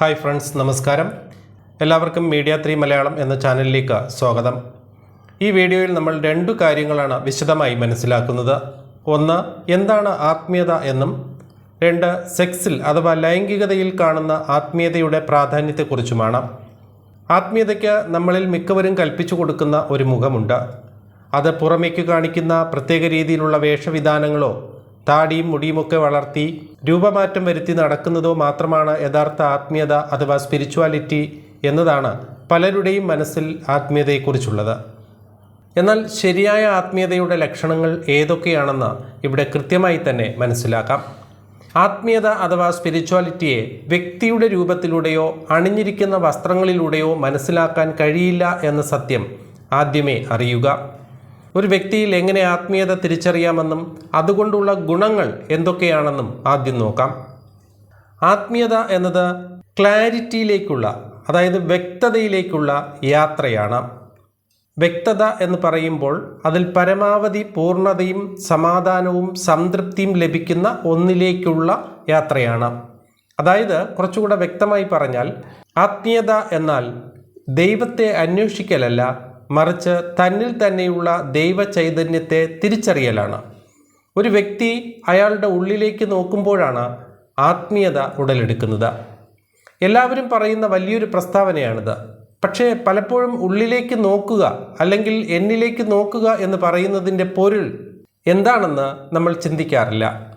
Hi friends നമസ്കാരം. എല്ലാവർക്കും media three Malayalam എന്ന ചാനലിലേക്ക് സ്വാഗതം. ഈ വീഡിയോയിൽ നമ്മൾ രണ്ടു കാര്യങ്ങളാണ് വിശദമായി മനസ്സിലാക്കുന്നത്. ഒന്ന് എന്താണ് ആത്മീയത എന്നും രണ്ട് സെക്സിൽ അഥവാ ലൈംഗികതയിൽ കാണുന്ന ആത്മീയതയുടെ പ്രാധാന്യത്തെക്കുറിച്ചുമാണ്. ആത്മീയതയ്ക്ക് നമ്മളിൽ മിക്കവരും കൽപ്പിച്ചു കൊടുക്കുന്ന ഒരു മുഖമുണ്ട്. അത് പുറമേക്ക് കാണിക്കുന്ന പ്രത്യേക രീതിയിലുള്ള വേഷവിധാനങ്ങളോ താടിയും മുടിയുമൊക്കെ വളർത്തി രൂപമാറ്റം വരുത്തി നടക്കുന്നതോ മാത്രമാണ് യഥാർത്ഥ ആത്മീയത അഥവാ സ്പിരിച്വാലിറ്റി എന്നതാണ് പലരുടെയും മനസ്സിൽ ആത്മീയതയെക്കുറിച്ചുള്ളത്. എന്നാൽ ശരിയായ ആത്മീയതയുടെ ലക്ഷണങ്ങൾ ഏതൊക്കെയാണെന്ന് ഇവിടെ കൃത്യമായി തന്നെ മനസ്സിലാക്കാം. ആത്മീയത അഥവാ സ്പിരിച്വാലിറ്റിയെ വ്യക്തിയുടെ രൂപത്തിലൂടെയോ അണിഞ്ഞിരിക്കുന്ന വസ്ത്രങ്ങളിലൂടെയോ മനസ്സിലാക്കാൻ കഴിയില്ല എന്ന സത്യം ആദ്യമേ അറിയുക. ഒരു വ്യക്തിയിൽ എങ്ങനെ ആത്മീയത തിരിച്ചറിയാമെന്നും അതുകൊണ്ടുള്ള ഗുണങ്ങൾ എന്തൊക്കെയാണെന്നും ആദ്യം നോക്കാം. ആത്മീയത എന്നത് ക്ലാരിറ്റിയിലേക്കുള്ള അതായത് വ്യക്തതയിലേക്കുള്ള യാത്രയാണ്. വ്യക്തത എന്ന് പറയുമ്പോൾ അതിൽ പരമാവധി പൂർണതയും സമാധാനവും സംതൃപ്തിയും ലഭിക്കുന്ന ഒന്നിലേക്കുള്ള യാത്രയാണ്. അതായത് കുറച്ചുകൂടെ വ്യക്തമായി പറഞ്ഞാൽ ആത്മീയത എന്നാൽ ദൈവത്തെ അന്വേഷിക്കലല്ല മറിച്ച് തന്നിൽ തന്നെയുള്ള ദൈവചൈതന്യത്തെ തിരിച്ചറിയലാണ്. ഒരു വ്യക്തി അയാളുടെ ഉള്ളിലേക്ക് നോക്കുമ്പോഴാണ് ആത്മീയത ഉടലെടുക്കുന്നത്. എല്ലാവരും പറയുന്ന വലിയൊരു പ്രസ്താവനയാണിത്. പക്ഷേ പലപ്പോഴും ഉള്ളിലേക്ക് നോക്കുക അല്ലെങ്കിൽ എന്നിലേക്ക് നോക്കുക എന്ന് പറയുന്നതിന്റെ പൊരുൾ എന്താണെന്ന് നമ്മൾ ചിന്തിക്കാറില്ല.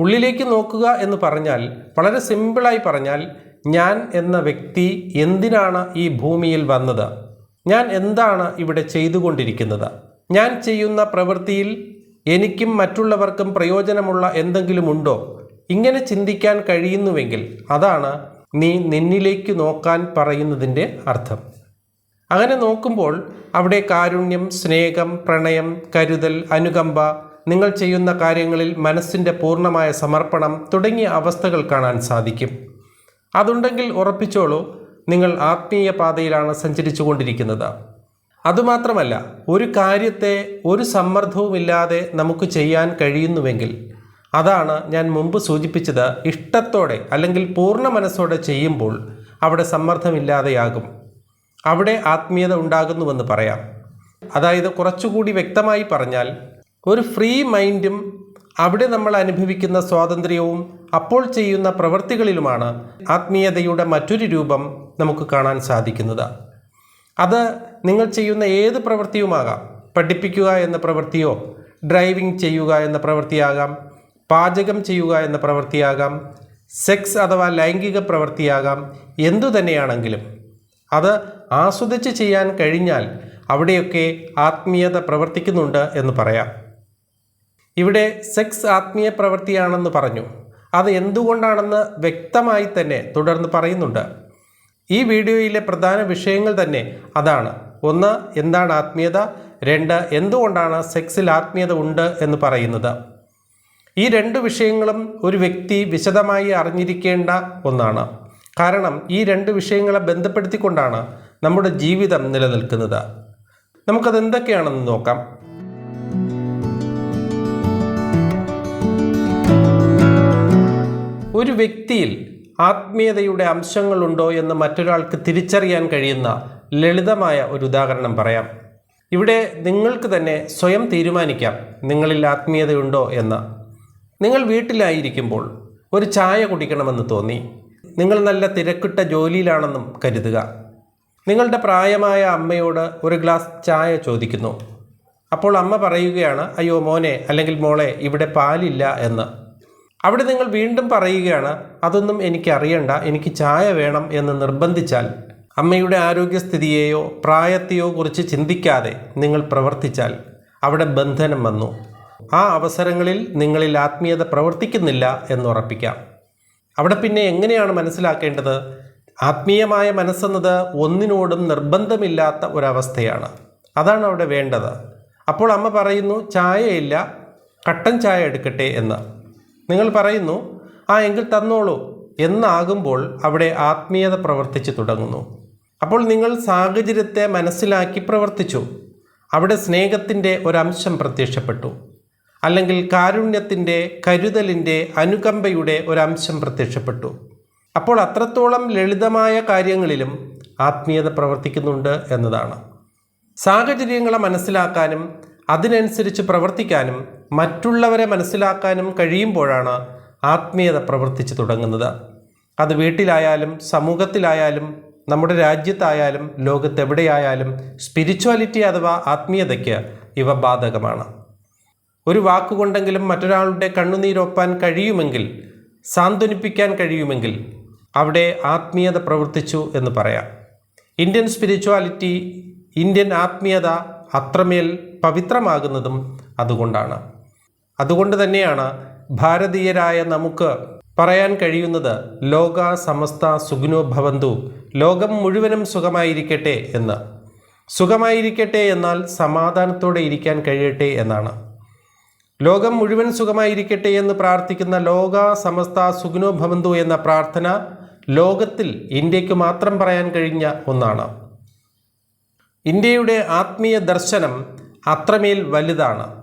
ഉള്ളിലേക്ക് നോക്കുക എന്ന് പറഞ്ഞാൽ വളരെ സിമ്പിളായി പറഞ്ഞാൽ ഞാൻ എന്ന വ്യക്തി എന്തിനാണ് ഈ ഭൂമിയിൽ വന്നത്? ഞാൻ എന്താണ് ഇവിടെ ചെയ്തുകൊണ്ടിരിക്കുന്നത്? ഞാൻ ചെയ്യുന്ന പ്രവൃത്തിയിൽ എനിക്കും മറ്റുള്ളവർക്കും പ്രയോജനമുള്ള എന്തെങ്കിലും ഉണ്ടോ? ഇങ്ങനെ ചിന്തിക്കാൻ കഴിയുന്നുവെങ്കിൽ അതാണ് നീ നിന്നിലേക്ക് നോക്കാൻ പറയുന്നതിന്റെ അർത്ഥം. അങ്ങനെ നോക്കുമ്പോൾ അവിടെ കാരുണ്യം സ്നേഹം പ്രണയം കരുതൽ അനുകമ്പ നിങ്ങൾ ചെയ്യുന്ന കാര്യങ്ങളിൽ മനസ്സിന്റെ പൂർണമായ സമർപ്പണം തുടങ്ങിയ അവസ്ഥകൾ കാണാൻ സാധിക്കും. അതുണ്ടെങ്കിൽ ഉറപ്പിച്ചോളൂ നിങ്ങൾ ആത്മീയ പാതയിലാണ് സഞ്ചരിച്ചു കൊണ്ടിരിക്കുന്നത് അതുമാത്രമല്ല ഒരു കാര്യത്തെ ഒരു സമ്മർദ്ദവുമില്ലാതെ നമുക്ക് ചെയ്യാൻ കഴിയുന്നുവെങ്കിൽ അതാണ് ഞാൻ മുമ്പ് സൂചിപ്പിച്ചത് ഇഷ്ടത്തോടെ അല്ലെങ്കിൽ പൂർണ മനസ്സോടെ ചെയ്യുമ്പോൾ അവിടെ സമ്മർദ്ദമില്ലാതെയാകും. അവിടെ ആത്മീയത ഉണ്ടാകുന്നുവെന്ന് പറയാം. അതായത് കുറച്ചുകൂടി വ്യക്തമായി പറഞ്ഞാൽ ഒരു ഫ്രീ മൈൻഡും അവിടെ നമ്മൾ അനുഭവിക്കുന്ന സ്വാതന്ത്ര്യവും അപ്പോൾ ചെയ്യുന്ന പ്രവൃത്തികളിലുമാണ് ആത്മീയതയുടെ മറ്റൊരു രൂപം നമുക്ക് കാണാൻ സാധിക്കുന്നത്. അത് നിങ്ങൾ ചെയ്യുന്ന ഏത് പ്രവൃത്തിയുമാകാം? പഠിപ്പിക്കുക എന്ന പ്രവൃത്തിയോ ഡ്രൈവിംഗ് ചെയ്യുക എന്ന പ്രവൃത്തിയാകാം പാചകം ചെയ്യുക എന്ന പ്രവൃത്തിയാകാം സെക്സ് അഥവാ ലൈംഗിക പ്രവൃത്തിയാകാം എന്തു തന്നെയാണെങ്കിലും അത് ആസ്വദിച്ച് ചെയ്യാൻ കഴിഞ്ഞാൽ അവിടെയൊക്കെ ആത്മീയത പ്രവർത്തിക്കുന്നുണ്ട് എന്ന് പറയാം. ഇവിടെ സെക്സ് ആത്മീയ പ്രവൃത്തിയാണെന്ന് പറഞ്ഞു. അത് എന്തുകൊണ്ടാണെന്ന് വ്യക്തമായി തന്നെ തുടർന്ന് പറയുന്നുണ്ട്. ഈ വീഡിയോയിലെ പ്രധാന വിഷയങ്ങൾ തന്നെ അതാണ്. ഒന്ന് എന്താണ് ആത്മീയത? രണ്ട് എന്തുകൊണ്ടാണ് സെക്സിൽ ആത്മീയത ഉണ്ട് എന്ന് പറയുന്നത്? ഈ രണ്ട് വിഷയങ്ങളും ഒരു വ്യക്തി വിശദമായി അറിഞ്ഞിരിക്കേണ്ട ഒന്നാണ്. കാരണം ഈ രണ്ട് വിഷയങ്ങളെ ബന്ധപ്പെടുത്തിക്കൊണ്ടാണ് നമ്മുടെ ജീവിതം നിലനിൽക്കുന്നത്. നമുക്കത് എന്തൊക്കെയാണെന്ന് നോക്കാം. ഒരു വ്യക്തിയിൽ ആത്മീയതയുടെ അംശങ്ങളുണ്ടോ എന്ന് മറ്റൊരാൾക്ക് തിരിച്ചറിയാൻ കഴിയുന്ന ലളിതമായ ഒരു ഉദാഹരണം പറയാം. ഇവിടെ നിങ്ങൾക്ക് തന്നെ സ്വയം തീരുമാനിക്കാം നിങ്ങളിൽ ആത്മീയതയുണ്ടോ എന്ന്. നിങ്ങൾ വീട്ടിലായിരിക്കുമ്പോൾ ഒരു ചായ കുടിക്കണമെന്ന് തോന്നി. നിങ്ങൾ നല്ല തിരക്കിട്ട ജോലിയിലാണെന്നും കരുതുക. നിങ്ങളുടെ പ്രായമായ അമ്മയോട് ഒരു ഗ്ലാസ് ചായ ചോദിക്കുന്നു. അപ്പോൾ അമ്മ പറയുകയാണ് അയ്യോ മോനെ അല്ലെങ്കിൽ മോളെ ഇവിടെ പാലില്ല എന്ന്. അവിടെ നിങ്ങൾ വീണ്ടും പറയുകയാണ് അതൊന്നും എനിക്കറിയണ്ട എനിക്ക് ചായ വേണം എന്ന് നിർബന്ധിച്ചാൽ അമ്മയുടെ ആരോഗ്യസ്ഥിതിയെയോ പ്രായത്തെയോ കുറിച്ച് ചിന്തിക്കാതെ നിങ്ങൾ പ്രവർത്തിച്ചാൽ അവിടെ ബന്ധനം വന്നു. ആ അവസരങ്ങളിൽ നിങ്ങളിൽ ആത്മീയത പ്രവർത്തിക്കുന്നില്ല എന്നുറപ്പിക്കാം അവിടെ പിന്നെ എങ്ങനെയാണ് മനസ്സിലാക്കേണ്ടത്? ആത്മീയമായ മനസ്സെന്നത് ഒന്നിനോടും നിർബന്ധമില്ലാത്ത ഒരവസ്ഥയാണ്. അതാണ് അവിടെ വേണ്ടത്. അപ്പോൾ അമ്മ പറയുന്നു ചായയില്ല കട്ടൻ ചായ എടുക്കട്ടെ എന്ന്. നിങ്ങൾ പറയുന്നു ആ എങ്കിൽ തന്നോളൂ എന്നാകുമ്പോൾ അവിടെ ആത്മീയത പ്രവർത്തിച്ചു തുടങ്ങുന്നു. അപ്പോൾ നിങ്ങൾ സാഹചര്യത്തെ മനസ്സിലാക്കി പ്രവർത്തിച്ചു. അവിടെ സ്നേഹത്തിന്റെ ഒരംശം പ്രത്യക്ഷപ്പെട്ടു. അല്ലെങ്കിൽ കാരുണ്യത്തിന്റെ കരുതലിന്റെ അനുകമ്പയുടെ ഒരംശം പ്രത്യക്ഷപ്പെട്ടു. അപ്പോൾ അത്രത്തോളം ലളിതമായ കാര്യങ്ങളിലും ആത്മീയത പ്രവർത്തിക്കുന്നുണ്ട് എന്നതാണ്. സാഹചര്യങ്ങളെ മനസ്സിലാക്കാനും അതിനനുസരിച്ച് പ്രവർത്തിക്കാനും മറ്റുള്ളവരെ മനസ്സിലാക്കാനും കഴിയുമ്പോഴാണ് ആത്മീയത പ്രവർത്തിച്ചു തുടങ്ങുന്നത്. അത് വീട്ടിലായാലും സമൂഹത്തിലായാലും നമ്മുടെ രാജ്യത്തായാലും ലോകത്തെവിടെയായാലും സ്പിരിച്വാലിറ്റി അഥവാ ആത്മീയതയ്ക്ക് ഇവ ബാധകമാണ്. ഒരു വാക്കുകൊണ്ടെങ്കിലും മറ്റൊരാളുടെ കണ്ണുനീരൊപ്പാൻ കഴിയുമെങ്കിൽ സാന്ത്വനിപ്പിക്കാൻ കഴിയുമെങ്കിൽ അവിടെ ആത്മീയത പ്രവർത്തിച്ചു എന്ന് പറയാം. ഇന്ത്യൻ സ്പിരിച്വാലിറ്റി ഇന്ത്യൻ ആത്മീയത അത്രമേൽ പവിത്രമാകുന്നതും അതുകൊണ്ടാണ്. അതുകൊണ്ട് തന്നെയാണ് ഭാരതീയരായ നമുക്ക് പറയാൻ കഴിയുന്നത് ലോക സമസ്ത സുഗ്നോ ഭവന്തു ലോകം മുഴുവനും സുഖമായിരിക്കട്ടെ എന്ന്. സുഖമായിരിക്കട്ടെ എന്നാൽ സമാധാനത്തോടെ ഇരിക്കാൻ കഴിയട്ടെ എന്നാണ്. ലോകം മുഴുവൻ സുഖമായിരിക്കട്ടെ എന്ന് പ്രാർത്ഥിക്കുന്ന ലോക സമസ്ത സുഗ്നോ ഭവന്തു എന്ന പ്രാർത്ഥന ലോകത്തിൽ ഇന്ത്യയ്ക്ക് മാത്രം പറയാൻ കഴിഞ്ഞ ഒന്നാണ്. ഇന്ത്യയുടെ ആത്മീയ ദർശനം അത്രമേൽ വലുതാണ്.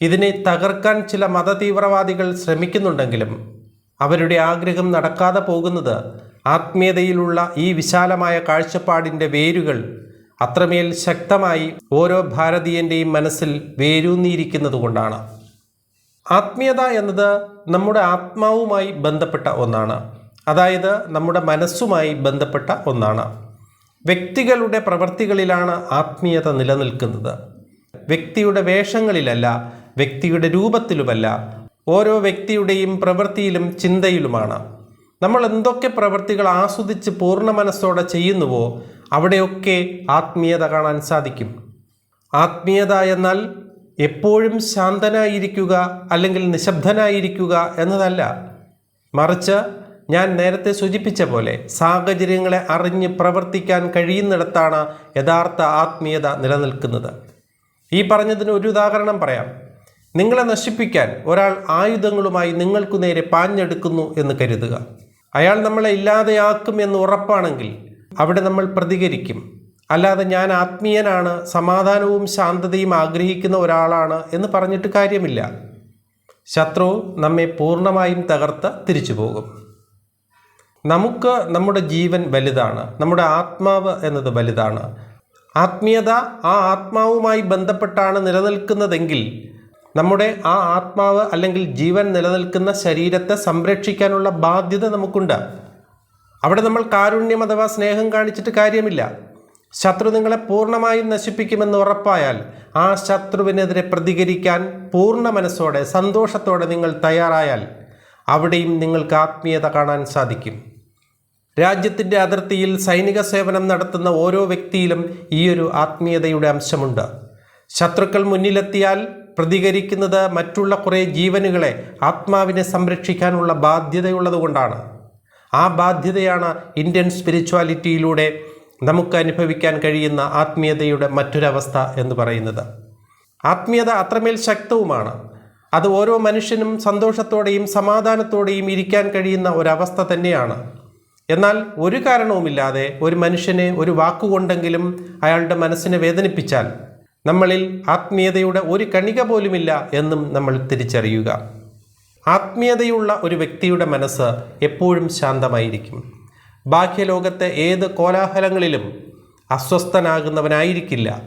ഇതിനെ തകർക്കാൻ ചില മതതീവ്രവാദികൾ ശ്രമിക്കുന്നുണ്ടെങ്കിലും അവരുടെ ആഗ്രഹം നടക്കാതെ പോകുന്നത് ആത്മീയതയിലുള്ള ഈ വിശാലമായ കാഴ്ചപ്പാടിന്റെ വേരുകൾ അത്രമേൽ ശക്തമായി ഓരോ ഭാരതീയന്റെയും മനസ്സിൽ വേരൂന്നിയിരിക്കുന്നത് കൊണ്ടാണ് ആത്മീയത എന്നത് നമ്മുടെ ആത്മാവുമായി ബന്ധപ്പെട്ട ഒന്നാണ്. അതായത് നമ്മുടെ മനസ്സുമായി ബന്ധപ്പെട്ട ഒന്നാണ്. വ്യക്തികളുടെ പ്രവൃത്തികളിലാണ് ആത്മീയത നിലനിൽക്കുന്നത്. വ്യക്തിയുടെ വേഷങ്ങളിലല്ല വ്യക്തിയുടെ രൂപത്തിലുമല്ല. ഓരോ വ്യക്തിയുടെയും പ്രവൃത്തിയിലും ചിന്തയിലുമാണ്. നമ്മൾ എന്തൊക്കെ പ്രവൃത്തികൾ ആസ്വദിച്ച് പൂർണ മനസ്സോടെ ചെയ്യുന്നുവോ അവിടെയൊക്കെ ആത്മീയത കാണാൻ സാധിക്കും. ആത്മീയത എന്നാൽ എപ്പോഴും ശാന്തനായിരിക്കുക അല്ലെങ്കിൽ നിശബ്ദനായിരിക്കുക എന്നതല്ല. മറിച്ച് ഞാൻ നേരത്തെ സൂചിപ്പിച്ച പോലെ സാഹചര്യങ്ങളെ അറിഞ്ഞ് പ്രവർത്തിക്കാൻ കഴിയുന്നിടത്താണ് യഥാർത്ഥ ആത്മീയത നിലനിൽക്കുന്നത്. ഈ പറഞ്ഞതിന് ഒരു ഉദാഹരണം പറയാം. നിങ്ങളെ നശിപ്പിക്കാൻ ഒരാൾ ആയുധങ്ങളുമായി നിങ്ങൾക്കു നേരെ പാഞ്ഞെടുക്കുന്നു എന്ന് കരുതുക. അയാൾ നമ്മളെ ഇല്ലാതെയാക്കും എന്ന് ഉറപ്പാണെങ്കിൽ അവിടെ നമ്മൾ പ്രതികരിക്കും. അല്ലാതെ ഞാൻ ആത്മീയനാണ് സമാധാനവും ശാന്തതയും ആഗ്രഹിക്കുന്ന ഒരാളാണ് എന്ന് പറഞ്ഞിട്ട് കാര്യമില്ല. ശത്രു നമ്മെ പൂർണമായും തകർത്ത് തിരിച്ചു പോകും. നമുക്ക് നമ്മുടെ ജീവൻ വലുതാണ് നമ്മുടെ ആത്മാവ് എന്നത് വലുതാണ്. ആത്മീയത ആ ആത്മാവുമായി ബന്ധപ്പെട്ടാണ് നിലനിൽക്കുന്നതെങ്കിൽ നമ്മുടെ ആ ആത്മാവ് അല്ലെങ്കിൽ ജീവൻ നിലനിൽക്കുന്ന ശരീരത്തെ സംരക്ഷിക്കാനുള്ള ബാധ്യത നമുക്കുണ്ട്. അവിടെ നമ്മൾ കാരുണ്യം അഥവാ സ്നേഹം കാണിച്ചിട്ട് കാര്യമില്ല. ശത്രു നിങ്ങളെ പൂർണമായും നശിപ്പിക്കുമെന്ന് ഉറപ്പായാൽ ആ ശത്രുവിനെതിരെ പ്രതികരിക്കാൻ പൂർണ മനസ്സോടെ സന്തോഷത്തോടെ നിങ്ങൾ തയ്യാറായാൽ അവിടെയും നിങ്ങൾക്ക് ആത്മീയത കാണാൻ സാധിക്കും. രാജ്യത്തിന്റെ അതിർത്തിയിൽ സൈനിക സേവനം നടത്തുന്ന ഓരോ വ്യക്തിയിലും ഈയൊരു ആത്മീയതയുടെ അംശമുണ്ട്. ശത്രുക്കൾ മുന്നിലെത്തിയാൽ പ്രതികരിക്കുന്നത് മറ്റുള്ള കുറേ ജീവനുകളെ ആത്മാവിനെ സംരക്ഷിക്കാനുള്ള ബാധ്യതയുള്ളതുകൊണ്ടാണ്. ആ ബാധ്യതയാണ് ഇന്ത്യൻ സ്പിരിച്വാലിറ്റിയിലൂടെ നമുക്ക് അനുഭവിക്കാൻ കഴിയുന്ന ആത്മീയതയുടെ മറ്റൊരവസ്ഥ എന്ന് പറയുന്നത്. ആത്മീയത അത്രമേൽ ശക്തവുമാണ്. അത് ഓരോ മനുഷ്യനും സന്തോഷത്തോടെയും സമാധാനത്തോടെയും ഇരിക്കാൻ കഴിയുന്ന ഒരവസ്ഥ തന്നെയാണ്. എന്നാൽ ഒരു കാരണവുമില്ലാതെ ഒരു മനുഷ്യനെ ഒരു വാക്കുകൊണ്ടെങ്കിലും അയാളുടെ മനസ്സിനെ വേദനിപ്പിച്ചാൽ നമ്മളിൽ ആത്മീയതയുടെ ഒരു കണിക പോലുമില്ല എന്നും നമ്മൾ തിരിച്ചറിയുക. ആത്മീയതയുള്ള ഒരു വ്യക്തിയുടെ മനസ്സ് എപ്പോഴും ശാന്തമായിരിക്കും. ബാഹ്യലോകത്തെ ഏത് കോലാഹലങ്ങളിലും അസ്വസ്ഥനാകുന്നവനായിരിക്കില്ല.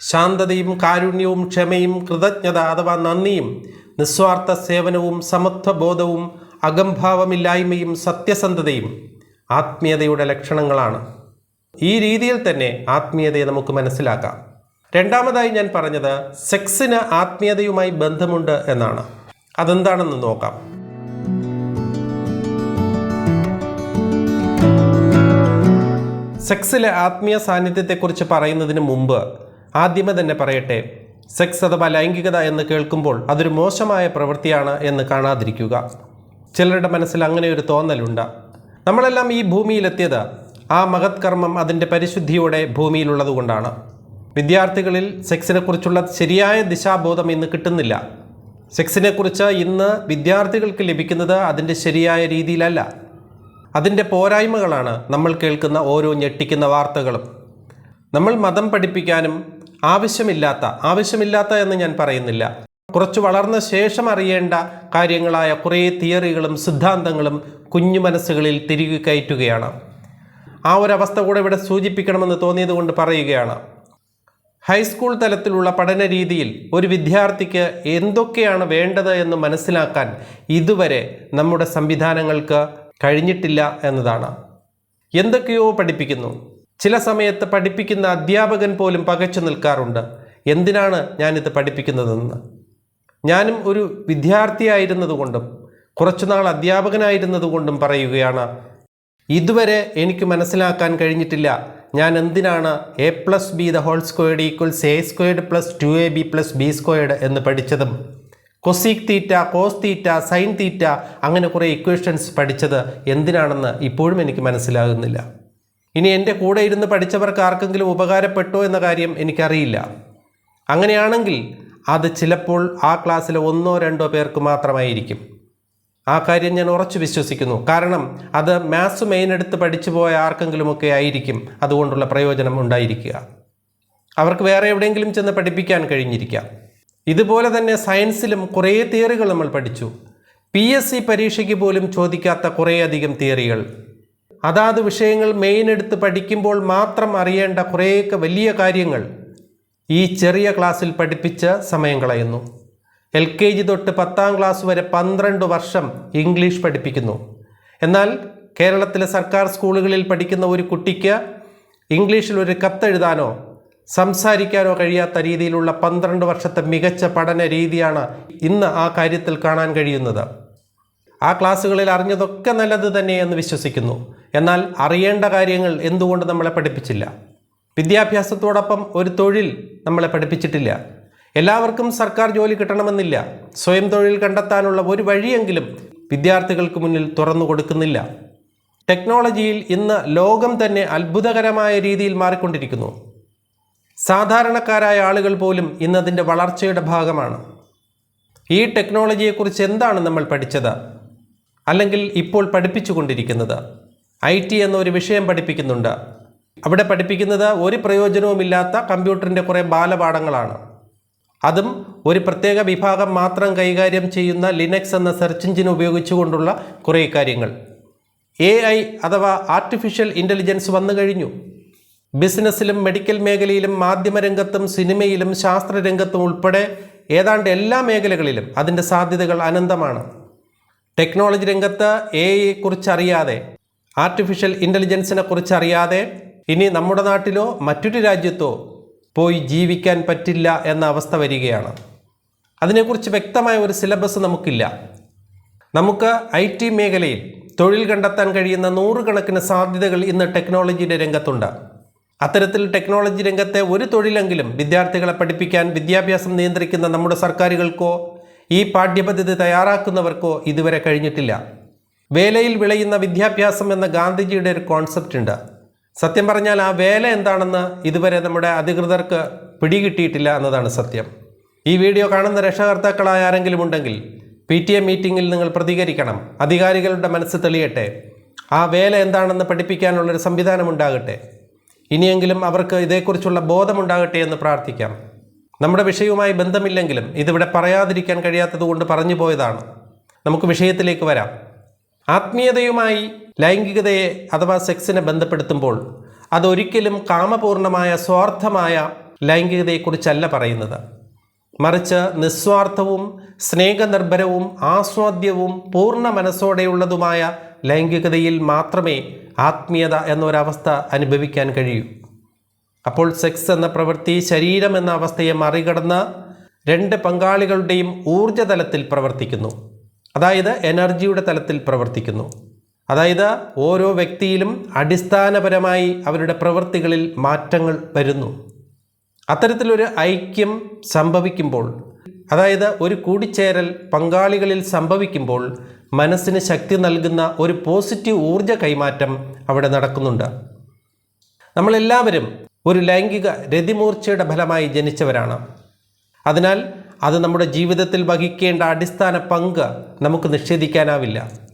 ശാന്തതയും കാരുണ്യവും ക്ഷമയും കൃതജ്ഞത അഥവാ നന്ദിയും നിസ്വാർത്ഥ സേവനവും സമത്വബോധവും അകംഭാവമില്ലായ്മയും സത്യസന്ധതയും ആത്മീയതയുടെ ലക്ഷണങ്ങളാണ്. ഈ രീതിയിൽ തന്നെ ആത്മീയതയെ നമുക്ക് മനസ്സിലാക്കാം. രണ്ടാമതായി ഞാൻ പറഞ്ഞത് സെക്സിന് ആത്മീയതയുമായി ബന്ധമുണ്ട് എന്നാണ്. അതെന്താണെന്ന് നോക്കാം. സെക്സിലെ ആത്മീയ സാന്നിധ്യത്തെക്കുറിച്ച് പറയുന്നതിന് മുമ്പ് ആദ്യമേ തന്നെ പറയട്ടെ സെക്സ് അഥവാ ലൈംഗികത എന്ന് കേൾക്കുമ്പോൾ അതൊരു മോശമായ പ്രവൃത്തിയാണ് എന്ന് കാണാതിരിക്കുക. ചിലരുടെ മനസ്സിൽ അങ്ങനെ ഒരു തോന്നലുണ്ട്. നമ്മളെല്ലാം ഈ ഭൂമിയിലെത്തിയത് ആ മഹത്കർമ്മം അതിന്റെ പരിശുദ്ധിയോടെ ഭൂമിയിലുള്ളത് കൊണ്ടാണ്. വിദ്യാർത്ഥികളിൽ സെക്സിനെക്കുറിച്ചുള്ള ശരിയായ ദിശാബോധം ഇന്ന് കിട്ടുന്നില്ല. സെക്സിനെക്കുറിച്ച് ഇന്ന് വിദ്യാർത്ഥികൾക്ക് ലഭിക്കുന്നത് അതിന്റെ ശരിയായ രീതിയിലല്ല. അതിന്റെ പോരായ്മകളാണ് നമ്മൾ കേൾക്കുന്ന ഓരോ ഞെട്ടിക്കുന്ന വാർത്തകളും. നമ്മൾ മതം പഠിപ്പിക്കാനും ആവശ്യമില്ലാത്ത ആവശ്യമില്ലാത്ത എന്ന് ഞാൻ പറയുന്നില്ല. കുറച്ച് വളർന്ന ശേഷം അറിയേണ്ട കാര്യങ്ങളായ കുറേ തിയറികളും സിദ്ധാന്തങ്ങളും കുഞ്ഞു മനസ്സുകളിൽ തിരികെ കയറ്റുകയാണ്. ആ ഒരവസ്ഥ കൂടെ ഇവിടെ സൂചിപ്പിക്കണമെന്ന് തോന്നിയതുകൊണ്ട് പറയുകയാണ്. ഹൈസ്കൂൾ തലത്തിലുള്ള പഠന രീതിയിൽ ഒരു വിദ്യാർത്ഥിക്ക് എന്തൊക്കെയാണ് വേണ്ടത് എന്ന് മനസ്സിലാക്കാൻ ഇതുവരെ നമ്മുടെ സംവിധാനങ്ങൾക്ക് കഴിഞ്ഞിട്ടില്ല എന്നതാണ്. എന്തൊക്കെയോ പഠിപ്പിക്കുന്നു. ചില സമയത്ത് പഠിപ്പിക്കുന്ന അധ്യാപകൻ പോലും പകച്ചു നിൽക്കാറുണ്ട്. എന്തിനാണ് ഞാനിത് പഠിപ്പിക്കുന്നതെന്ന്? ഞാനും ഒരു വിദ്യാർത്ഥിയായിരുന്നതുകൊണ്ടും കുറച്ചുനാൾ അധ്യാപകനായിരുന്നതുകൊണ്ടും പറയുകയാണ് ഇതുവരെ എനിക്ക് മനസ്സിലാക്കാൻ കഴിഞ്ഞിട്ടില്ല. ഞാൻ എന്തിനാണ് A plus B the whole squared equals A squared plus two A B plus B squared എന്ന് പഠിച്ചതും cosec theta cos theta sine theta അങ്ങനെ കുറേ ഇക്വേഷൻസ് പഠിച്ചത് എന്തിനാണെന്ന് ഇപ്പോഴും എനിക്ക് മനസ്സിലാകുന്നില്ല. ഇനി എന്റെ കൂടെ ഇരുന്ന് പഠിച്ചവർക്ക് ആർക്കെങ്കിലും ഉപകാരപ്പെട്ടോ എന്ന കാര്യം എനിക്കറിയില്ല. അങ്ങനെയാണെങ്കിൽ അത് ചിലപ്പോൾ ആ ക്ലാസ്സിലെ ഒന്നോ രണ്ടോ പേർക്ക് മാത്രമായിരിക്കും. ആ കാര്യം ഞാൻ ഉറച്ചു വിശ്വസിക്കുന്നു. കാരണം അത് മാത്സ് മെയിൻ എടുത്ത് പഠിച്ചു പോയ ആർക്കെങ്കിലുമൊക്കെ ആയിരിക്കും അതുകൊണ്ടുള്ള പ്രയോജനം ഉണ്ടായിരിക്കുക. അവർക്ക് വേറെ എവിടെയെങ്കിലും ചെന്ന് പഠിപ്പിക്കാൻ കഴിഞ്ഞിരിക്കാം. ഇതുപോലെ തന്നെ സയൻസിലും കുറേ തിയറികൾ നമ്മൾ പഠിച്ചു. പി എസ് സി പരീക്ഷയ്ക്ക് പോലും ചോദിക്കാത്ത കുറേയധികം തിയറികൾ അതാത് വിഷയങ്ങൾ മെയിൻ എടുത്ത് പഠിക്കുമ്പോൾ മാത്രം അറിയേണ്ട കുറേയൊക്കെ വലിയ കാര്യങ്ങൾ. ഈ ചെറിയ ക്ലാസ്സിൽ പഠിപ്പിച്ച സമയം കളയുന്നു. എൽ കെ ജി തൊട്ട് പത്താം ക്ലാസ് വരെ പന്ത്രണ്ട് വർഷം ഇംഗ്ലീഷ് പഠിപ്പിക്കുന്നു. എന്നാൽ കേരളത്തിലെ സർക്കാർ സ്കൂളുകളിൽ പഠിക്കുന്ന ഒരു കുട്ടിക്ക് ഇംഗ്ലീഷിൽ ഒരു കത്തെഴുതാനോ സംസാരിക്കാനോ കഴിയാത്ത രീതിയിലുള്ള പന്ത്രണ്ട് വർഷത്തെ മികച്ച പഠന രീതിയാണ് ഇന്ന് ആ കാര്യത്തിൽ കാണാൻ കഴിയുന്നത്. ആ ക്ലാസ്സുകളിൽ അറിഞ്ഞതൊക്കെ നല്ലത് തന്നെയെന്ന് വിശ്വസിക്കുന്നു. എന്നാൽ അറിയേണ്ട കാര്യങ്ങൾ എന്തുകൊണ്ട് നമ്മളെ പഠിപ്പിച്ചില്ല? വിദ്യാഭ്യാസത്തോടൊപ്പം ഒരു തൊഴിൽ നമ്മളെ പഠിപ്പിച്ചിട്ടില്ല. എല്ലാവർക്കും സർക്കാർ ജോലി കിട്ടണമെന്നില്ല. സ്വയം തൊഴിൽ കണ്ടെത്താനുള്ള ഒരു വഴിയെങ്കിലും വിദ്യാർത്ഥികൾക്ക് മുന്നിൽ തുറന്നു കൊടുക്കുന്നില്ല. ടെക്നോളജിയിൽ ഇന്ന് ലോകം തന്നെ അത്ഭുതകരമായ രീതിയിൽ മാറിക്കൊണ്ടിരിക്കുന്നു. സാധാരണക്കാരായ ആളുകൾ പോലും ഇന്നതിന്റെ വളർച്ചയുടെ ഭാഗമാണ്. ഈ ടെക്നോളജിയെക്കുറിച്ച് എന്താണ് നമ്മൾ പഠിച്ചത്? അല്ലെങ്കിൽ ഇപ്പോൾ പഠിപ്പിച്ചുകൊണ്ടിരിക്കുന്നത്? ഐ ടി എന്നൊരു വിഷയം പഠിപ്പിക്കുന്നുണ്ട്. അവിടെ പഠിപ്പിക്കുന്നത് ഒരു പ്രയോജനവുമില്ലാത്ത കമ്പ്യൂട്ടറിന്റെ കുറേ ബാലപാഠങ്ങളാണ്. അതും ഒരു പ്രത്യേക വിഭാഗം മാത്രം കൈകാര്യം ചെയ്യുന്ന ലിനക്സ് എന്ന സെർച്ച് എഞ്ചിൻ ഉപയോഗിച്ചുകൊണ്ടുള്ള കുറേ കാര്യങ്ങൾ. എ ഐ അഥവാ ആർട്ടിഫിഷ്യൽ ഇന്റലിജൻസ് വന്നു കഴിഞ്ഞു. ബിസിനസ്സിലും മെഡിക്കൽ മേഖലയിലും മാധ്യമരംഗത്തും സിനിമയിലും ശാസ്ത്രരംഗത്തും ഉൾപ്പെടെ ഏതാണ്ട് എല്ലാ മേഖലകളിലും അതിന്റെ സാധ്യതകൾ അനന്തമാണ്. ടെക്നോളജി രംഗത്ത് എ ഐയെക്കുറിച്ചറിയാതെ ആർട്ടിഫിഷ്യൽ ഇന്റലിജൻസിനെ കുറിച്ച് അറിയാതെ ഇനി നമ്മുടെ നാട്ടിലോ മറ്റൊരു രാജ്യത്തോ പോയി ജീവിക്കാൻ പറ്റില്ല എന്ന അവസ്ഥ വരികയാണ്. അതിനെക്കുറിച്ച് വ്യക്തമായ ഒരു സിലബസ് നമുക്കില്ല. നമുക്ക് ഐ ടി മേഖലയിൽ തൊഴിൽ കണ്ടെത്താൻ കഴിയുന്ന നൂറുകണക്കിന് സാധ്യതകൾ ഇന്ന് ടെക്നോളജിയുടെ രംഗത്തുണ്ട്. അത്തരത്തിൽ ടെക്നോളജി രംഗത്തെ ഒരു തൊഴിലെങ്കിലും വിദ്യാർത്ഥികളെ പഠിപ്പിക്കാൻ വിദ്യാഭ്യാസം നിയന്ത്രിക്കുന്ന നമ്മുടെ സർക്കാരുകൾക്കോ ഈ പാഠ്യപദ്ധതി തയ്യാറാക്കുന്നവർക്കോ ഇതുവരെ കഴിഞ്ഞിട്ടില്ല. വേലയിൽ വിളയുന്ന വിദ്യാഭ്യാസം എന്ന ഗാന്ധിജിയുടെ ഒരു കോൺസെപ്റ്റ് ഉണ്ട്. സത്യം പറഞ്ഞാൽ ആ വേല എന്താണെന്ന് ഇതുവരെ നമ്മുടെ അധികൃതർക്ക് പിടികിട്ടിയിട്ടില്ല എന്നതാണ് സത്യം. ഈ വീഡിയോ കാണുന്ന രക്ഷകർത്താക്കളായ ആരെങ്കിലും ഉണ്ടെങ്കിൽ പി ടി എ മീറ്റിങ്ങിൽ നിങ്ങൾ പ്രതികരിക്കണം. അധികാരികളുടെ മനസ്സ് തെളിയട്ടെ. ആ വേല എന്താണെന്ന് പഠിപ്പിക്കാനുള്ളൊരു സംവിധാനം ഉണ്ടാകട്ടെ ഇനിയെങ്കിലും അവർക്ക് ഇതേക്കുറിച്ചുള്ള ബോധമുണ്ടാകട്ടെ എന്ന് പ്രാർത്ഥിക്കാം. നമ്മുടെ വിഷയവുമായി ബന്ധമില്ലെങ്കിലും ഇതിവിടെ പറയാതിരിക്കാൻ കഴിയാത്തത് കൊണ്ട് പറഞ്ഞു പോയതാണ്. നമുക്ക് വിഷയത്തിലേക്ക് വരാം. ആത്മീയതയുമായി ലൈംഗികതയെ അഥവാ സെക്സിനെ ബന്ധപ്പെടുത്തുമ്പോൾ അതൊരിക്കലും കാമപൂർണമായ സ്വാർത്ഥമായ ലൈംഗികതയെക്കുറിച്ചല്ല പറയുന്നത്. മറിച്ച് നിസ്വാർത്ഥവും സ്നേഹനിർഭരവും ആസ്വാദ്യവും പൂർണ മനസ്സോടെയുള്ളതുമായ ലൈംഗികതയിൽ മാത്രമേ ആത്മീയത എന്നൊരവസ്ഥ അനുഭവിക്കാൻ കഴിയൂ. അപ്പോൾ സെക്സ് എന്ന പ്രവൃത്തി ശരീരം എന്ന അവസ്ഥയെ മറികടന്ന് രണ്ട് പങ്കാളികളുടെയും ഊർജതലത്തിൽ പ്രവർത്തിക്കുന്നു. അതായത് എനർജിയുടെ തലത്തിൽ പ്രവർത്തിക്കുന്നു. അതായത് ഓരോ വ്യക്തിയിലും അടിസ്ഥാനപരമായി അവരുടെ പ്രവൃത്തികളിൽ മാറ്റങ്ങൾ വരുന്നു. അത്തരത്തിലൊരു ഐക്യം സംഭവിക്കുമ്പോൾ അതായത് ഒരു കൂടിച്ചേരൽ പങ്കാളികളിൽ സംഭവിക്കുമ്പോൾ മനസ്സിന് ശക്തി നൽകുന്ന ഒരു പോസിറ്റീവ് ഊർജ കൈമാറ്റം അവിടെ നടക്കുന്നുണ്ട്. നമ്മളെല്ലാവരും ഒരു ലൈംഗിക രതിമൂർച്ചയുടെ ഫലമായി ജനിച്ചവരാണ്. അതിനാൽ അത് നമ്മുടെ ജീവിതത്തിൽ വഹിക്കേണ്ട അടിസ്ഥാന പങ്ക് നമുക്ക് നിഷേധിക്കാനാവില്ല.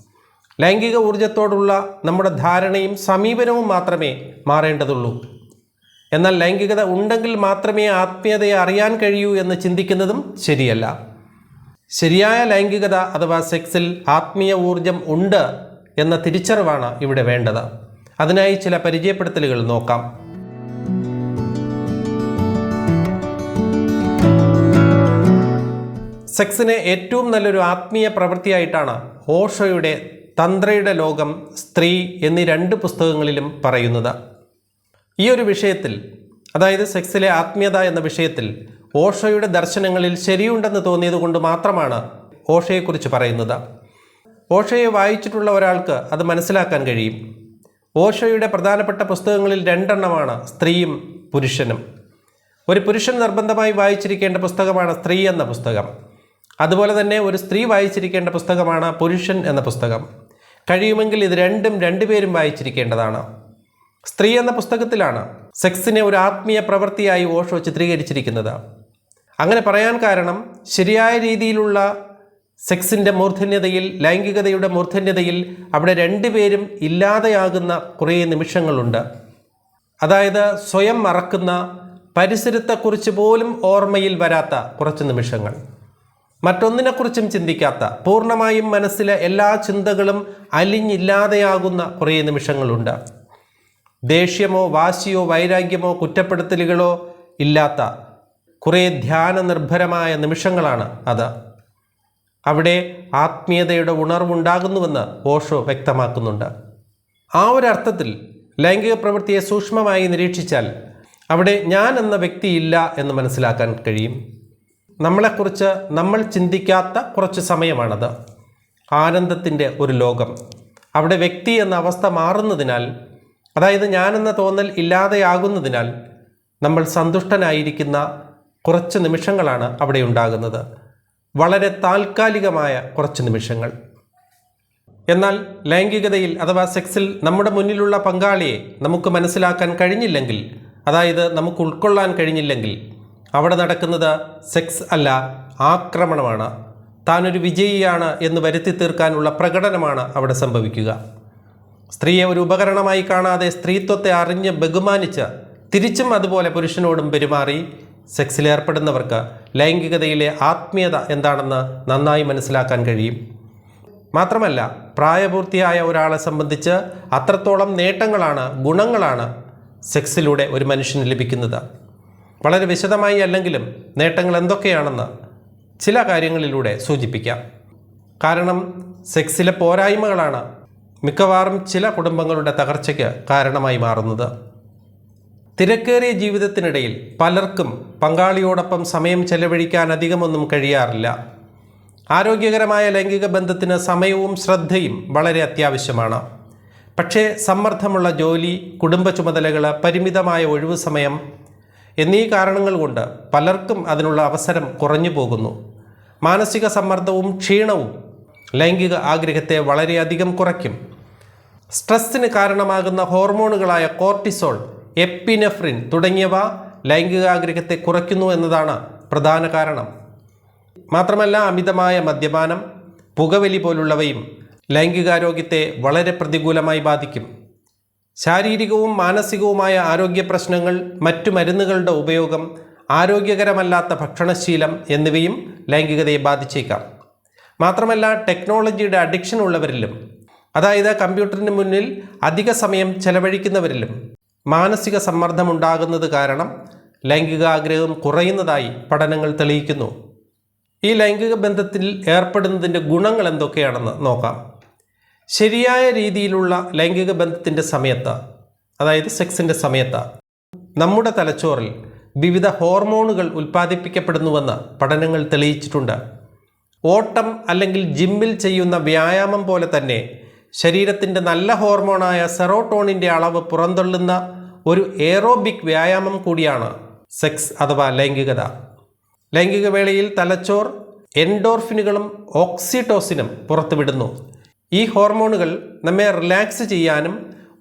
ലൈംഗിക ഊർജത്തോടുള്ള നമ്മുടെ ധാരണയും സമീപനവും മാത്രമേ മാറേണ്ടതുള്ളൂ. എന്നാൽ ലൈംഗികത ഉണ്ടെങ്കിൽ മാത്രമേ ആത്മീയതയെ അറിയാൻ കഴിയൂ എന്ന് ചിന്തിക്കുന്നതും ശരിയല്ല. ശരിയായ ലൈംഗികത അഥവാ സെക്സിൽ ആത്മീയ ഊർജം ഉണ്ട് എന്ന തിരിച്ചറിവാണ് ഇവിടെ വേണ്ടത്. അതിനായി ചില പരിചയപ്പെടുത്തലുകൾ നോക്കാം. സെക്സിനെ ഏറ്റവും നല്ലൊരു ആത്മീയ പ്രവൃത്തിയായിട്ടാണ് ഓഷോയുടെ തന്ത്രയുടെ ലോകം സ്ത്രീ എന്നീ രണ്ട് പുസ്തകങ്ങളിലും പറയുന്നത്. ഈ ഒരു വിഷയത്തിൽ അതായത് സെക്സിലെ ആത്മീയത എന്ന വിഷയത്തിൽ ഓഷോയുടെ ദർശനങ്ങളിൽ ശരിയുണ്ടെന്ന് തോന്നിയത് കൊണ്ട് മാത്രമാണ് ഓഷയെക്കുറിച്ച് പറയുന്നത്. ഓഷയെ വായിച്ചിട്ടുള്ള ഒരാൾക്ക് അത് മനസ്സിലാക്കാൻ കഴിയും. ഓഷോയുടെ പ്രധാനപ്പെട്ട പുസ്തകങ്ങളിൽ രണ്ടെണ്ണമാണ് സ്ത്രീയും പുരുഷനും. ഒരു പുരുഷൻ നിർബന്ധമായി വായിച്ചിരിക്കേണ്ട പുസ്തകമാണ് സ്ത്രീ എന്ന പുസ്തകം. അതുപോലെ തന്നെ ഒരു സ്ത്രീ വായിച്ചിരിക്കേണ്ട പുസ്തകമാണ് പുരുഷൻ എന്ന പുസ്തകം. കഴിയുമെങ്കിൽ ഇത് രണ്ടും രണ്ടുപേരും വായിച്ചിരിക്കേണ്ടതാണ്. സ്ത്രീ എന്ന പുസ്തകത്തിലാണ് സെക്സിനെ ഒരു ആത്മീയ പ്രവൃത്തിയായി ഓഷോ ചിത്രീകരിച്ചിരിക്കുന്നത്. അങ്ങനെ പറയാൻ കാരണം ശരിയായ രീതിയിലുള്ള സെക്സിന്റെ മൂർധന്യതയിൽ ലൈംഗികതയുടെ മൂർധന്യതയിൽ അവിടെ രണ്ടുപേരും ഇല്ലാതെയാകുന്ന കുറേ നിമിഷങ്ങളുണ്ട്. അതായത് സ്വയം മറക്കുന്ന പരിസരത്തെക്കുറിച്ച് പോലും ഓർമ്മയിൽ വരാത്ത കുറച്ച് നിമിഷങ്ങൾ. മറ്റൊന്നിനെക്കുറിച്ചും ചിന്തിക്കാത്ത പൂർണമായും മനസ്സിലെ എല്ലാ ചിന്തകളും അലിഞ്ഞില്ലാതെയാകുന്ന കുറേ നിമിഷങ്ങളുണ്ട്. ദേഷ്യമോ വാശിയോ വൈരാഗ്യമോ കുറ്റപ്പെടുത്തലുകളോ ഇല്ലാത്ത കുറേ ധ്യാന നിർഭരമായ നിമിഷങ്ങളാണ് അത്. അവിടെ ആത്മീയതയുടെ ഉണർവുണ്ടാകുന്നുവെന്ന് ഓഷോ വ്യക്തമാക്കുന്നുണ്ട്. ആ ഒരു അർത്ഥത്തിൽ ലൈംഗിക പ്രവൃത്തിയെ സൂക്ഷ്മമായി നിരീക്ഷിച്ചാൽ അവിടെ ഞാൻ എന്ന വ്യക്തിയില്ല എന്ന് മനസ്സിലാക്കാൻ കഴിയും. നമ്മളെക്കുറിച്ച് നമ്മൾ ചിന്തിക്കാത്ത കുറച്ച് സമയമാണത്. ആനന്ദത്തിന്റെ ഒരു ലോകം. അവിടെ വ്യക്തി എന്ന അവസ്ഥ മാറുന്നതിനാൽ അതായത് ഞാനെന്ന തോന്നൽ ഇല്ലാതെയാകുന്നതിനാൽ നമ്മൾ സന്തുഷ്ടനായിരിക്കുന്ന കുറച്ച് നിമിഷങ്ങളാണ് അവിടെ ഉണ്ടാകുന്നത്. വളരെ താൽക്കാലികമായ കുറച്ച് നിമിഷങ്ങൾ. എന്നാൽ ലൈംഗികതയിൽ അഥവാ സെക്സിൽ നമ്മുടെ മുന്നിലുള്ള പങ്കാളിയെ നമുക്ക് മനസ്സിലാക്കാൻ കഴിഞ്ഞില്ലെങ്കിൽ അതായത് നമുക്ക് ഉൾക്കൊള്ളാൻ കഴിഞ്ഞില്ലെങ്കിൽ അവിടെ നടക്കുന്നത് സെക്സ് അല്ല ആക്രമണമാണ്. താനൊരു വിജയിയാണ് എന്ന് വരുത്തി തീർക്കാനുള്ള പ്രകടനമാണ് അവിടെ സംഭവിക്കുക. സ്ത്രീയെ ഒരു ഉപകരണമായി കാണാതെ സ്ത്രീത്വത്തെ അറിഞ്ഞ് ബഹുമാനിച്ച് തിരിച്ചും അതുപോലെ പുരുഷനോടും പെരുമാറി സെക്സിലേർപ്പെടുന്നവർക്ക് ലൈംഗികതയിലെ ആത്മീയത എന്താണെന്ന് നന്നായി മനസ്സിലാക്കാൻ കഴിയും. മാത്രമല്ല പ്രായപൂർത്തിയായ ഒരാളെ സംബന്ധിച്ച് അത്രത്തോളം നേട്ടങ്ങളാണ് ഗുണങ്ങളാണ് സെക്സിലൂടെ ഒരു മനുഷ്യന് ലഭിക്കുന്നത്. വളരെ വിശദമായി അല്ലെങ്കിലും നേട്ടങ്ങൾ എന്തൊക്കെയാണെന്ന് ചില കാര്യങ്ങളിലൂടെ സൂചിപ്പിക്കാം. കാരണം സെക്സിലെ പോരായ്മകളാണ് മിക്കവാറും ചില കുടുംബങ്ങളുടെ തകർച്ചയ്ക്ക് കാരണമായി മാറുന്നത്. തിരക്കേറിയ ജീവിതത്തിനിടയിൽ പലർക്കും പങ്കാളിയോടൊപ്പം സമയം ചെലവഴിക്കാൻ അധികമൊന്നും കഴിയാറില്ല. ആരോഗ്യകരമായ ലൈംഗിക ബന്ധത്തിന് സമയവും ശ്രദ്ധയും വളരെ അത്യാവശ്യമാണ്. പക്ഷേ സമ്മർദ്ദമുള്ള ജോലി കുടുംബ ചുമതലകൾ പരിമിതമായ ഒഴിവു സമയം എന്നീ കാരണങ്ങൾ കൊണ്ട് പലർക്കും അതിനുള്ള അവസരം കുറഞ്ഞു പോകുന്നു. മാനസിക സമ്മർദ്ദവും ക്ഷീണവും ലൈംഗിക ആഗ്രഹത്തെ വളരെയധികം കുറയ്ക്കും. സ്ട്രെസ്സിന് കാരണമാകുന്ന ഹോർമോണുകളായ കോർട്ടിസോൾ എപ്പിനെഫ്രിൻ തുടങ്ങിയവ ലൈംഗികാഗ്രഹത്തെ കുറയ്ക്കുന്നു എന്നതാണ് പ്രധാന കാരണം. മാത്രമല്ല അമിതമായ മദ്യപാനം പുകവലി പോലുള്ളവയും ലൈംഗികാരോഗ്യത്തെ വളരെ പ്രതികൂലമായി ബാധിക്കും. ശാരീരികവും മാനസികവുമായ ആരോഗ്യ പ്രശ്നങ്ങൾ മറ്റു മരുന്നുകളുടെ ഉപയോഗം ആരോഗ്യകരമല്ലാത്ത ഭക്ഷണശീലം എന്നിവയും ലൈംഗികതയെ ബാധിച്ചേക്കാം. മാത്രമല്ല ടെക്നോളജിയുടെ അഡിക്ഷൻ ഉള്ളവരിലും അതായത് കമ്പ്യൂട്ടറിന് മുന്നിൽ അധിക സമയം ചെലവഴിക്കുന്നവരിലും മാനസിക സമ്മർദ്ദമുണ്ടാകുന്നത് കാരണം ലൈംഗികാഗ്രഹം കുറയുന്നതായി പഠനങ്ങൾ തെളിയിക്കുന്നു. ഈ ലൈംഗിക ബന്ധത്തിൽ ഏർപ്പെടുന്നതിന്റെ ഗുണങ്ങൾ എന്തൊക്കെയാണെന്ന് നോക്കാം. ശരിയായ രീതിയിലുള്ള ലൈംഗിക ബന്ധത്തിന്റെ സമയത്ത് അതായത് സെക്സിന്റെ സമയത്ത് നമ്മുടെ തലച്ചോറിൽ വിവിധ ഹോർമോണുകൾ ഉൽപ്പാദിപ്പിക്കപ്പെടുന്നുവെന്ന് പഠനങ്ങൾ തെളിയിച്ചിട്ടുണ്ട്. ഓട്ടം അല്ലെങ്കിൽ ജിമ്മിൽ ചെയ്യുന്ന വ്യായാമം പോലെ തന്നെ ശരീരത്തിന്റെ നല്ല ഹോർമോണായ സെറോട്ടോണിന്റെ അളവ് പുറന്തള്ളുന്ന ഒരു എയറോബിക് വ്യായാമം കൂടിയാണ് സെക്സ് അഥവാ ലൈംഗികത. ലൈംഗിക വേളയിൽ തലച്ചോർ എൻഡോർഫിനുകളും ഓക്സിറ്റോസിനും പുറത്തുവിടുന്നു. ഈ ഹോർമോണുകൾ നമ്മെ റിലാക്സ് ചെയ്യാനും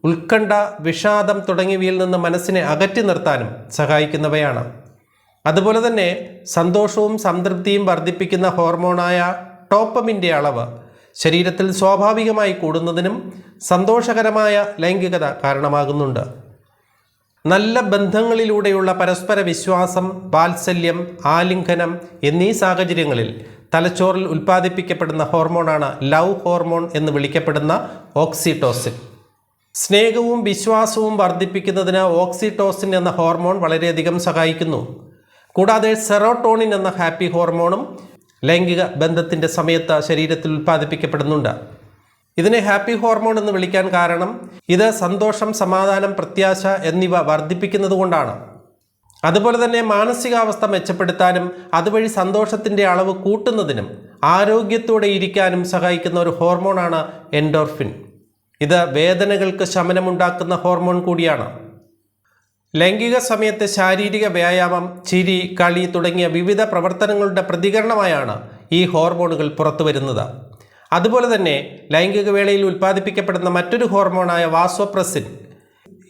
ഉത്കണ്ഠ വിഷാദം തുടങ്ങിയവയിൽ നിന്ന് മനസ്സിനെ അകറ്റി നിർത്താനും സഹായിക്കുന്നവയാണ്. അതുപോലെ തന്നെ സന്തോഷവും സംതൃപ്തിയും വർദ്ധിപ്പിക്കുന്ന ഹോർമോണായ ടോപ്പമിന്റെ അളവ് ശരീരത്തിൽ സ്വാഭാവികമായി കൂടുന്നതിനും സന്തോഷകരമായ ലൈംഗികത കാരണമാകുന്നുണ്ട്. നല്ല ബന്ധങ്ങളിലൂടെയുള്ള പരസ്പര വിശ്വാസം വാത്സല്യം ആലിംഗനം എന്നീ സാഹചര്യങ്ങളിൽ തലച്ചോറിൽ ഉൽപ്പാദിപ്പിക്കപ്പെടുന്ന ഹോർമോണാണ് ലവ് ഹോർമോൺ എന്ന് വിളിക്കപ്പെടുന്ന ഓക്സിറ്റോസിൻ സ്നേഹവും വിശ്വാസവും വർദ്ധിപ്പിക്കുന്നതിന് ഓക്സിറ്റോസിൻ എന്ന ഹോർമോൺ വളരെയധികം സഹായിക്കുന്നു. കൂടാതെ സെറോട്ടോണിൻ എന്ന ഹാപ്പി ഹോർമോണും ലൈംഗിക ബന്ധത്തിന്റെ സമയത്ത് ശരീരത്തിൽ ഉൽപ്പാദിപ്പിക്കപ്പെടുന്നുണ്ട്. ഇതിനെ ഹാപ്പി ഹോർമോൺ എന്ന് വിളിക്കാൻ കാരണം ഇത് സന്തോഷം സമാധാനം പ്രത്യാശ എന്നിവ വർദ്ധിപ്പിക്കുന്നത് കൊണ്ടാണ്. അതുപോലെ തന്നെ മാനസികാവസ്ഥ മെച്ചപ്പെടുത്താനും അതുവഴി സന്തോഷത്തിന്റെ അളവ് കൂട്ടുന്നതിനും ആരോഗ്യത്തോടെ ഇരിക്കാനും സഹായിക്കുന്ന ഒരു ഹോർമോണാണ് എൻഡോർഫിൻ. ഇത് വേദനകൾക്ക് ശമനമുണ്ടാക്കുന്ന ഹോർമോൺ കൂടിയാണ്. ലൈംഗിക സമയത്തെ ശാരീരിക വ്യായാമം ചിരി കളി തുടങ്ങിയ വിവിധ പ്രവർത്തനങ്ങളുടെ പ്രതികരണമായാണ് ഈ ഹോർമോണുകൾ പുറത്തു വരുന്നത് അതുപോലെ തന്നെ ലൈംഗിക വേളയിൽ ഉൽപ്പാദിപ്പിക്കപ്പെടുന്ന മറ്റൊരു ഹോർമോണായ വാസോപ്രസിൻ.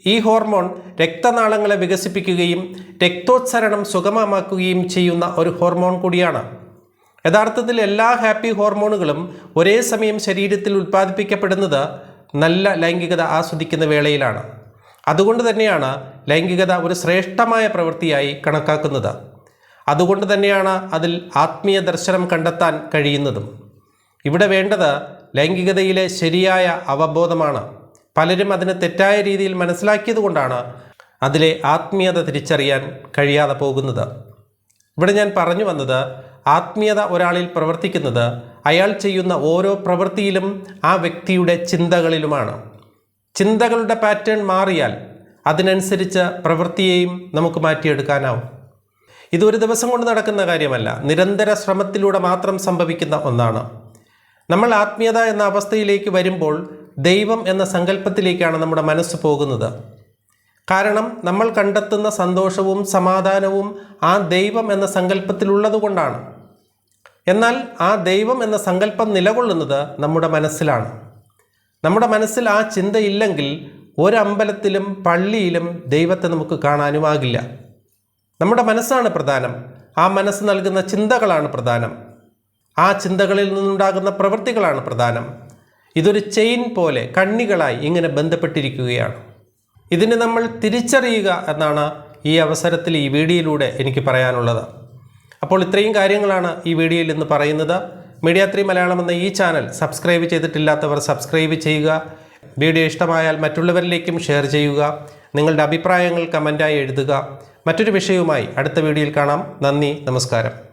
ഈ ഹോർമോൺ രക്തനാളങ്ങളെ വികസിപ്പിക്കുകയും രക്തോത്സരണം സുഗമമാക്കുകയും ചെയ്യുന്ന ഒരു ഹോർമോൺ കൂടിയാണ്. യഥാർത്ഥത്തിൽ എല്ലാ ഹാപ്പി ഹോർമോണുകളും ഒരേ സമയം ശരീരത്തിൽ ഉൽപ്പാദിപ്പിക്കപ്പെടുന്നത് നല്ല ലൈംഗികത ആസ്വദിക്കുന്ന വേളയിലാണ്. അതുകൊണ്ട് തന്നെയാണ് ലൈംഗികത ഒരു ശ്രേഷ്ഠമായ പ്രവൃത്തിയായി കണക്കാക്കുന്നത്. അതുകൊണ്ട് തന്നെയാണ് അതിൽ ആത്മീയ ദർശനം കണ്ടെത്താൻ കഴിയുന്നതും. ഇവിടെ വേണ്ടത് ലൈംഗികതയിലെ ശരിയായ അവബോധമാണ്. പലരും അതിനെ തെറ്റായ രീതിയിൽ മനസ്സിലാക്കിയതുകൊണ്ടാണ് അതിലെ ആത്മീയത തിരിച്ചറിയാൻ കഴിയാതെ പോകുന്നത്. ഇവിടെ ഞാൻ പറഞ്ഞു വന്നത് ആത്മീയത ഒരാളിൽ പ്രവർത്തിക്കുന്നത് അയാൾ ചെയ്യുന്ന ഓരോ പ്രവൃത്തിയിലും ആ വ്യക്തിയുടെ ചിന്തകളിലുമാണ്. ചിന്തകളുടെ പാറ്റേൺ മാറിയാൽ അതിനനുസരിച്ച് പ്രവൃത്തിയെയും നമുക്ക് മാറ്റിയെടുക്കാനാവും. ഇതൊരു ദിവസം കൊണ്ട് നടക്കുന്ന കാര്യമല്ല നിരന്തര ശ്രമത്തിലൂടെ മാത്രം സംഭവിക്കുന്ന ഒന്നാണ്. നമ്മൾ ആത്മീയത എന്ന അവസ്ഥയിലേക്ക് വരുമ്പോൾ ദൈവം എന്ന സങ്കല്പത്തിലേക്കാണ് നമ്മുടെ മനസ്സ് പോകുന്നത്. കാരണം നമ്മൾ കണ്ടെത്തുന്ന സന്തോഷവും സമാധാനവും ആ ദൈവം എന്ന സങ്കല്പത്തിലുള്ളത് കൊണ്ടാണ്. എന്നാൽ ആ ദൈവം എന്ന സങ്കല്പം നിലകൊള്ളുന്നത് നമ്മുടെ മനസ്സിലാണ്. നമ്മുടെ മനസ്സിൽ ആ ചിന്തയില്ലെങ്കിൽ ഒരമ്പലത്തിലും പള്ളിയിലും ദൈവത്തെ നമുക്ക് കാണാനുമാകില്ല നമ്മുടെ മനസ്സാണ് പ്രധാനം. ആ മനസ്സ് നൽകുന്ന ചിന്തകളാണ് പ്രധാനം. ആ ചിന്തകളിൽ നിന്നുണ്ടാകുന്ന പ്രവൃത്തികളാണ് പ്രധാനം. ഇതൊരു ചെയിൻ പോലെ കണ്ണികളായി ഇങ്ങനെ ബന്ധപ്പെട്ടിരിക്കുകയാണ്. ഇതിനെ നമ്മൾ തിരിച്ചറിയുക എന്നാണ് ഈ അവസരത്തിൽ ഈ വീഡിയോയിലൂടെ എനിക്ക് പറയാനുള്ളത്. അപ്പോൾ ഇത്രയും കാര്യങ്ങളാണ് ഈ വീഡിയോയിൽ ഇന്ന് പറയുന്നത്. മീഡിയ ത്രീ മലയാളം എന്ന ഈ ചാനൽ സബ്സ്ക്രൈബ് ചെയ്തിട്ടില്ലാത്തവർ സബ്സ്ക്രൈബ് ചെയ്യുക. വീഡിയോ ഇഷ്ടമായാൽ മറ്റുള്ളവരിലേക്കും ഷെയർ ചെയ്യുക. നിങ്ങളുടെ അഭിപ്രായങ്ങൾ കമന്റായി എഴുതുക. മറ്റൊരു വിഷയവുമായി അടുത്ത വീഡിയോയിൽ കാണാം. നന്ദി നമസ്കാരം.